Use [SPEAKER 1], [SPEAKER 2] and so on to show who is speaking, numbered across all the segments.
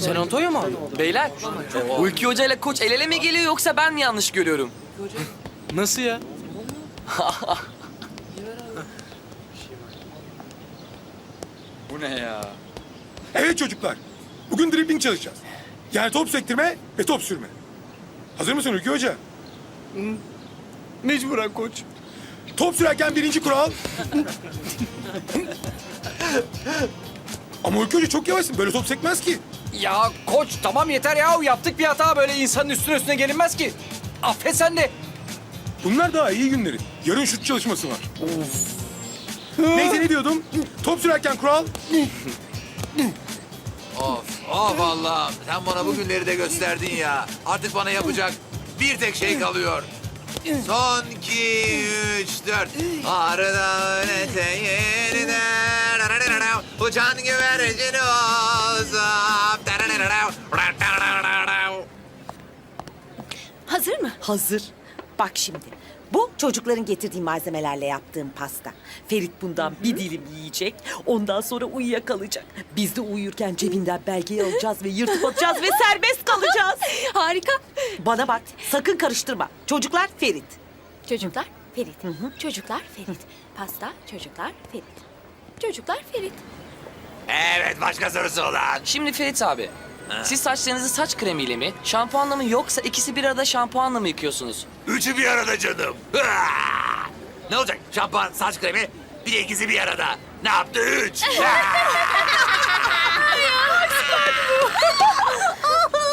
[SPEAKER 1] Sen Antonio mu?
[SPEAKER 2] Beyler, Hulki Hoca ile koç el ele mi geliyor yoksa ben mi yanlış görüyorum?
[SPEAKER 1] Nasıl ya?
[SPEAKER 2] Bu ne ya?
[SPEAKER 3] Evet çocuklar. Bugün dribbling çalışacağız. Yani top sektirme ve top sürme. Hazır mısın Ülke Hoca?
[SPEAKER 1] Mecburen koç.
[SPEAKER 3] Top sürerken birinci kural. Ama Ülke Hoca çok yavaşsın. Böyle top sekmez ki.
[SPEAKER 1] Ya koç tamam yeter ya. Yaptık bir hata böyle insanın üstüne üstüne gelinmez ki. Affet sen de.
[SPEAKER 3] Bunlar daha iyi günleri. Yarın şut çalışması var. Neyse ne diyordum? Top sürerken kural.
[SPEAKER 4] Of, of Allah. Sen bana bu günleri de gösterdin ya. Artık bana yapacak bir tek şey kalıyor. Son iki, üç, dört. Ağrıdan eteğine uçan güvercin.
[SPEAKER 5] Hazır mı?
[SPEAKER 6] Hazır. Bak şimdi. Bu çocukların getirdiği malzemelerle yaptığım pasta. Ferit bundan bir dilim yiyecek. Ondan sonra uyuyakalacak. Biz de uyurken cebinden belgeyi alacağız ve yırtıp atacağız ve serbest kalacağız.
[SPEAKER 5] Harika.
[SPEAKER 6] Bana bak sakın karıştırma. Çocuklar Ferit.
[SPEAKER 5] Çocuklar Ferit. Çocuklar Ferit. Pasta çocuklar Ferit. Çocuklar Ferit.
[SPEAKER 4] Evet, başka sorusu olan.
[SPEAKER 2] Şimdi Ferit abi, siz saçlarınızı saç kremiyle mi, şampuanla mı yoksa ikisi bir arada şampuanla mı yıkıyorsunuz?
[SPEAKER 4] Üçü bir arada canım. Ne olacak? Şampuan, saç kremi, bir de ikisi bir arada. Ne yaptı? Üç.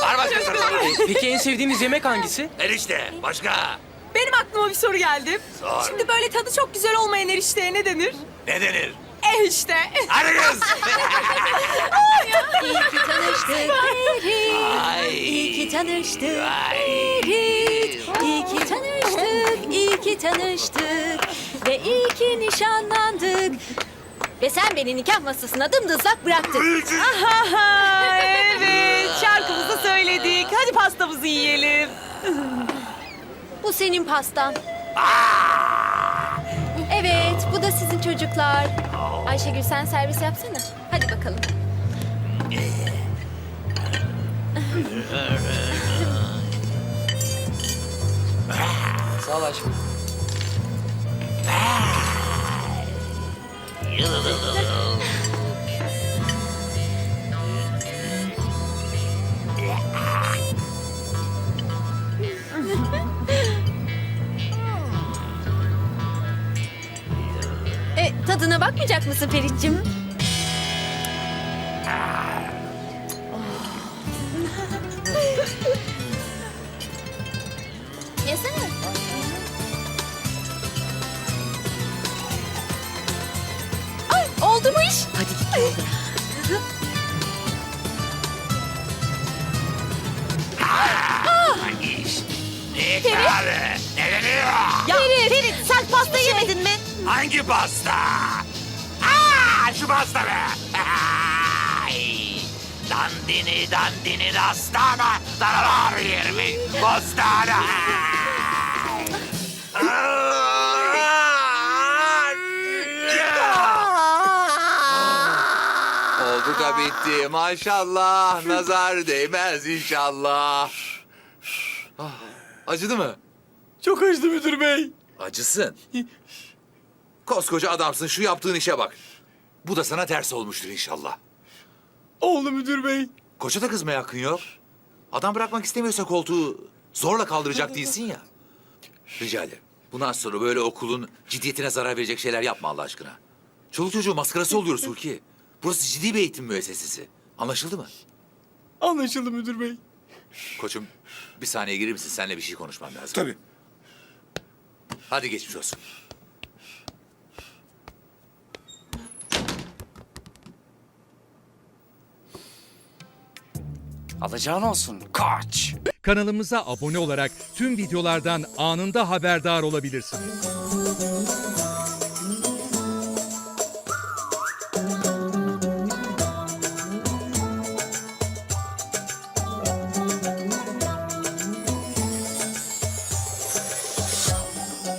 [SPEAKER 4] Var başka sorusu?
[SPEAKER 1] Peki en sevdiğiniz yemek hangisi?
[SPEAKER 4] Erişte, başka.
[SPEAKER 5] Benim aklıma bir soru geldi.
[SPEAKER 4] Sor.
[SPEAKER 5] Şimdi böyle tadı çok güzel olmayan erişteye ne denir?
[SPEAKER 4] Ne denir?
[SPEAKER 5] Eh işte.
[SPEAKER 4] Hadi kız.
[SPEAKER 5] Tanıştık
[SPEAKER 4] Ay.
[SPEAKER 5] Ferit. İyi ki tanıştık, iyi ki tanıştık. Ve iyi ki nişanlandık. Ve sen beni nikah masasına dımdızlak bıraktın.
[SPEAKER 6] Aha, evet şarkımızı söyledik. Hadi pastamızı yiyelim.
[SPEAKER 5] Bu senin pastan. Evet, bu da sizin çocuklar. Ayşegül sen servis yapsana. Hadi bakalım.
[SPEAKER 2] Sağ ol aşkım.
[SPEAKER 5] E, tadına bakmayacak mısın Ferit'cim? İş?
[SPEAKER 6] Hadi git yolda.
[SPEAKER 4] Hangi iş? Ne deniyor?
[SPEAKER 6] Ya Ferit, sen pasta yemedin mi?
[SPEAKER 4] Hangi pasta? Aa, şu pasta be. Ay. Dandini dandini dastana danalar yirmi bostana. Oldu da bitti. Maşallah. Nazar değmez inşallah. Ah, Acıdı mı?
[SPEAKER 1] Çok acıdı müdür bey.
[SPEAKER 4] Acısın. Koskoca adamsın şu yaptığın işe bak. Bu da sana ters olmuştur inşallah.
[SPEAKER 1] Oldu müdür bey.
[SPEAKER 4] Koça da kızmaya hakkın yok. Adam bırakmak istemiyorsa koltuğu zorla kaldıracak değilsin ya. Rica ederim. Bundan sonra böyle okulun ciddiyetine zarar verecek şeyler yapma Allah aşkına. Çoluk çocuğu maskarası oluyoruz Hulki. Burası ciddi bir eğitim müessesesi. Anlaşıldı mı?
[SPEAKER 1] Anlaşıldı müdür bey.
[SPEAKER 4] Koçum bir saniye girir misin? Seninle bir şey konuşmam lazım.
[SPEAKER 3] Tabii.
[SPEAKER 4] Hadi geçmiş olsun.
[SPEAKER 1] Alacağın olsun koç.
[SPEAKER 7] Kanalımıza abone olarak tüm videolardan anında haberdar olabilirsiniz.